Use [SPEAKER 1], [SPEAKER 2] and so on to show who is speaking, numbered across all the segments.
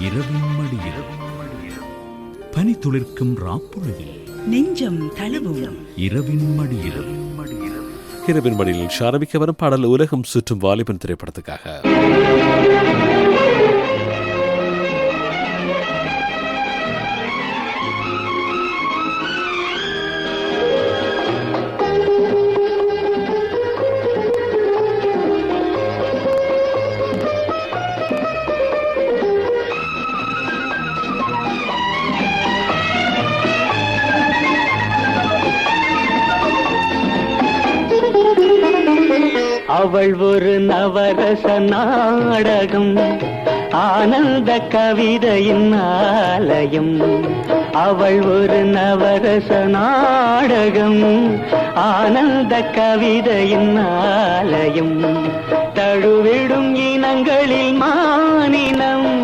[SPEAKER 1] இரவின் மடியில் பனி துளிர்க்கும் ராப்பொழுதில்.
[SPEAKER 2] நெஞ்சம் தழுவும்.
[SPEAKER 1] இரவின் மடியில்
[SPEAKER 3] இரவின் மடியில் ஷாரமிக்க வரும் பாடல் உலகம் சுற்றும் வாலிபன் திரைப்படத்துக்காக.
[SPEAKER 4] அவள் ஒரு நவரச நாடகம் ஆனந்த கவிதையின் ஆலயம். அவள் ஒரு நவரச நாடகம் ஆனந்த கவிதையின் ஆலயம். தழுவிடும் இனங்களில் மானினம்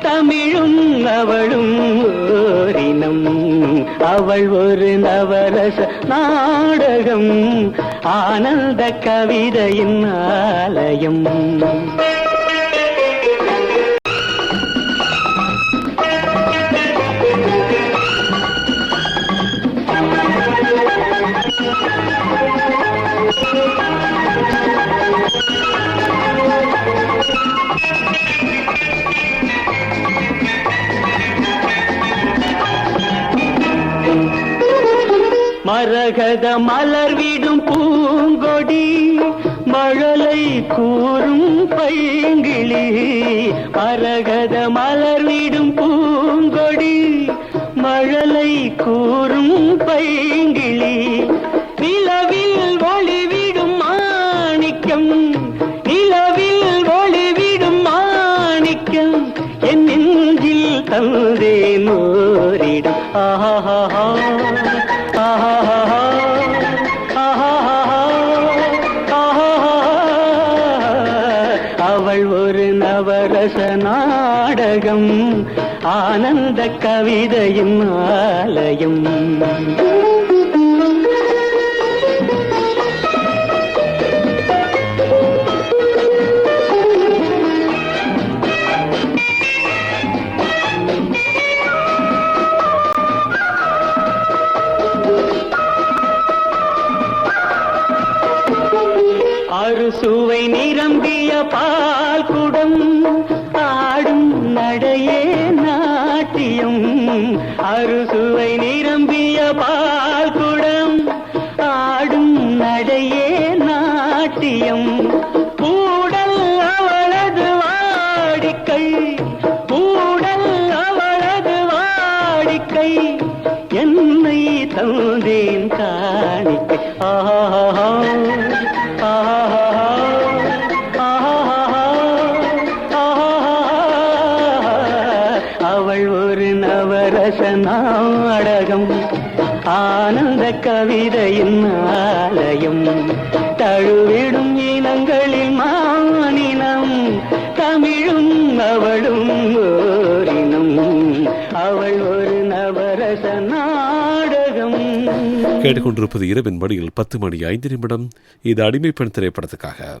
[SPEAKER 4] தமிழும் அவளும் ஓரினம். அவள் ஒரு நவரச நாடகம் ஆனந்த கவிதையின் ஆலயம். மரகத மலர் வீடு கூறும் பைங்கிளி மரகத மலர்விடும் பூங்கொடி மழலை கூறும் பை கவிதையின் ஆலயம். ಮಾ நாடகம் ஆனந்த கவிதையின் ஆலயம். தழுவிடும் இனங்களில் மானினம் தமிழும் அவளும் ஓரினம். அவள் ஒரு நவரச நாடகம்.
[SPEAKER 3] கேட்டுக்கொண்டிருப்பது இரவின் மணியில் பத்து மணி ஐந்து நிமிடம். இது அடிமை திரைப்படத்துக்காக.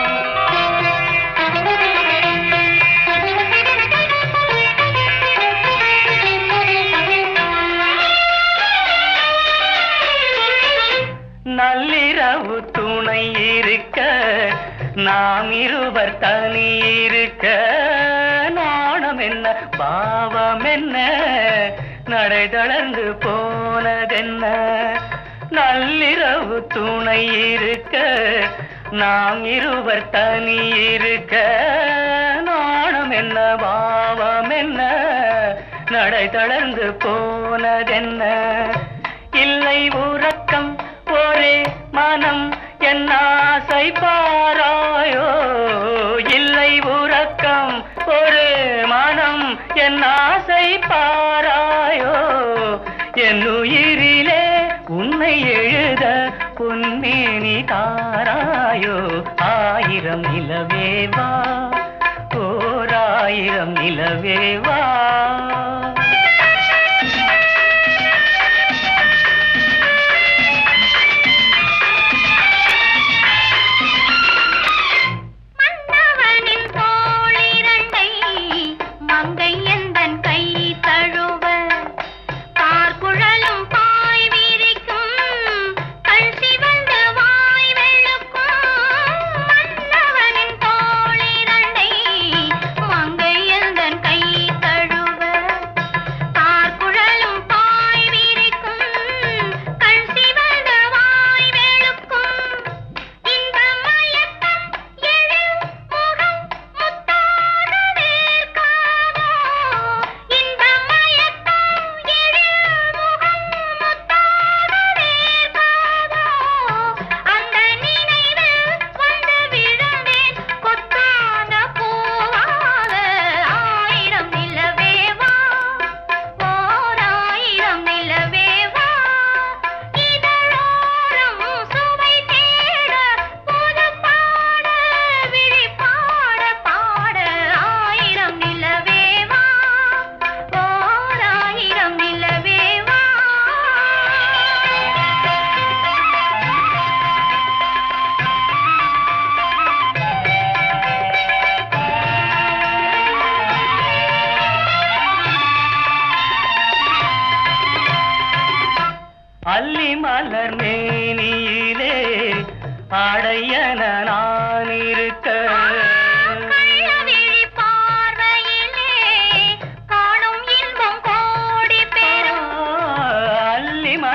[SPEAKER 4] நாம் இருவர் தனி இருக்க நாணம் என்ன பாவம் என்ன நடை தளர்ந்து போனதென்ன? நள்ளிரவு துணை இருக்க நாம் இருவர் தனி இருக்க நாணம் என்ன பாவம் என்ன நடை தளர்ந்து போனதென்ன? இல்லை உறக்கம் ஒரே மனம் என் ஆசை பாராயோ? இல்லை உறக்கம் ஒரு மனம் என் ஆசை பாராயோ? என் உயிரிலே உன்னை எழுத பொன்மேனி தாராயோ? ஆயிரம் நிலவேவா ஓராயிரம் நிலவேவா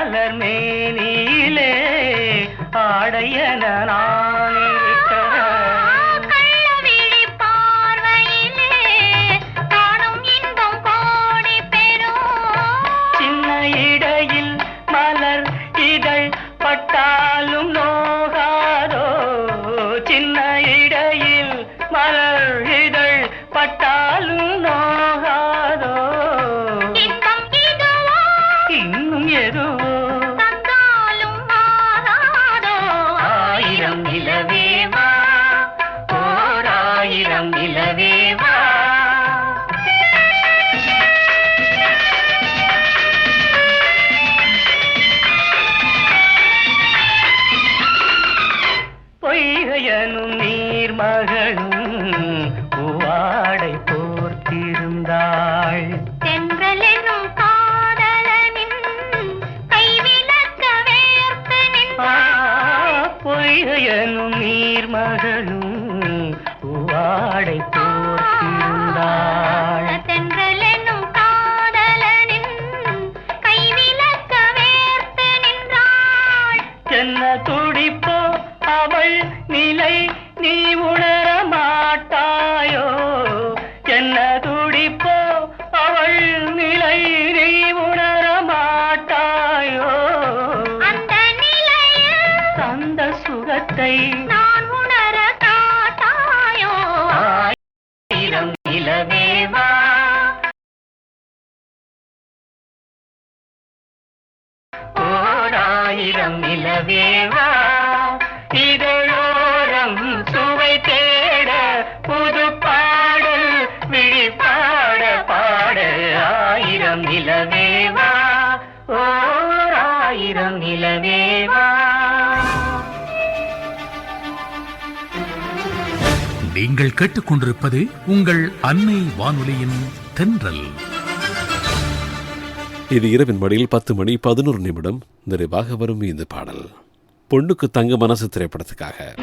[SPEAKER 4] மலர் மேனியிலே ஆடையன
[SPEAKER 2] நின்றாள்
[SPEAKER 4] பொய்கையனும் நீர்மகளும் பூவாடை சுகத்தை
[SPEAKER 2] நான் உணர காட்டாயோ?
[SPEAKER 4] ஆயிரம் நிலவேவா ஓராயிரம் நிலவேவா இதழோரம் சுவை தேட புது பாடல் விழி பாட. ஆயிரம் நிலவேவா ஓர் ஆயிரம்
[SPEAKER 1] நீங்கள் கேட்டுக்கொண்டிருப்பது உங்கள் அன்னை வானொலியின் தென்றல்.
[SPEAKER 3] இது இரவின் மடியில் பத்து மணி பதினோரு நிமிடம் நிறைவாக வரும் இந்த பாடல். பொண்ணுக்கு தங்க மனசு திரைப்படத்துக்காக.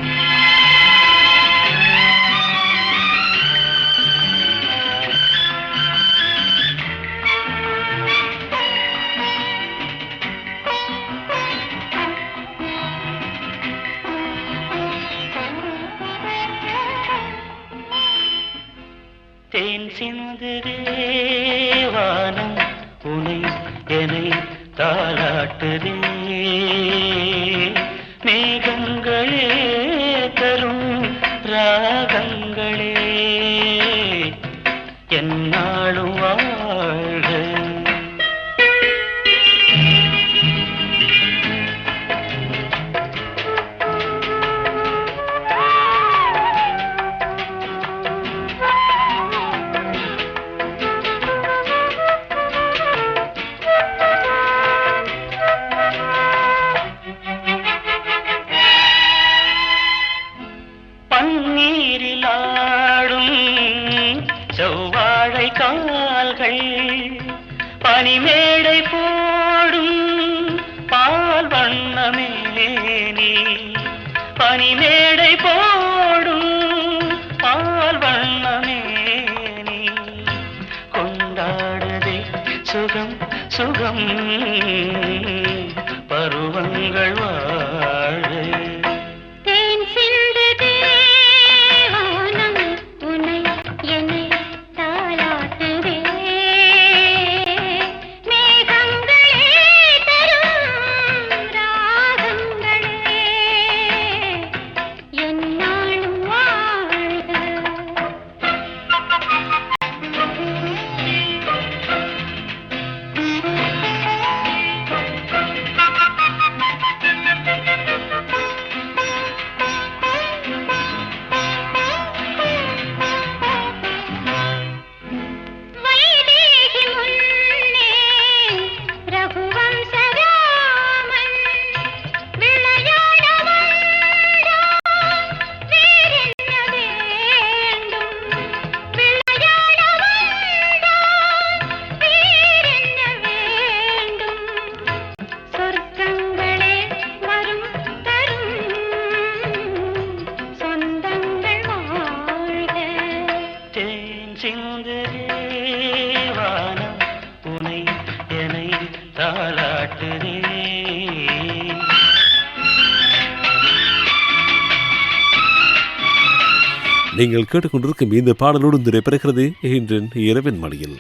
[SPEAKER 3] நீங்கள் கேட்டுக்கொண்டிருக்கும் இந்த பாடலோடு நிறைவேறுகிறது இன்றின் இரவின் மணியில்.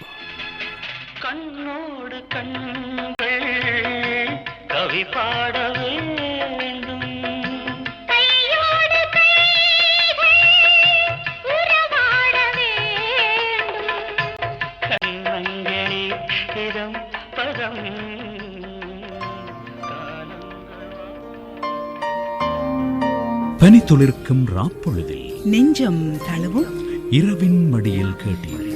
[SPEAKER 4] கண்ணோடு கண்கள் கவி பாட
[SPEAKER 1] பனித்துளிர்க்கும் ராப்பொழுதில்
[SPEAKER 5] நெஞ்சம் தழுவும்
[SPEAKER 1] இரவின் மடியில் கேட்டீர்கள்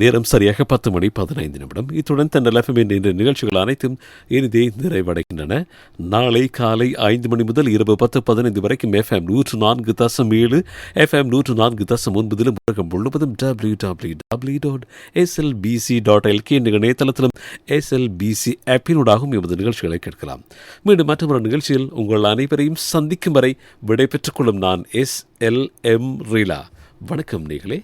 [SPEAKER 3] நேரம் சரியாக பத்து மணி பதினைந்து நிமிடம். இத்துடன் தன் எஃப்எம் இன்று நிகழ்ச்சிகள் அனைத்தும் இனிதே நிறைவடைகின்றன. நாளை காலை ஐந்து மணி முதல் இரவு பத்து பதினைந்து வரைக்கும் எஃப்எம் நூற்று நான்கு தசம் ஏழு எஃப்எம் நூற்று நான்கு தசம் ஒன்பதிலும் உலகம் முழுவதும் W W W dot SLBC dot LK என்ற இணையதளத்திலும் எஸ்எல்பிசி ஆப்பினூடாகவும் எமது நிகழ்ச்சிகளை கேட்கலாம். மீண்டும் மற்றொரு நிகழ்ச்சியில் உங்கள் அனைவரையும் சந்திக்கும் வரை விடைபெற்றுக் கொள்ளும் நான் எஸ் எல் எம் ரீலா வணக்கம் நீங்களே.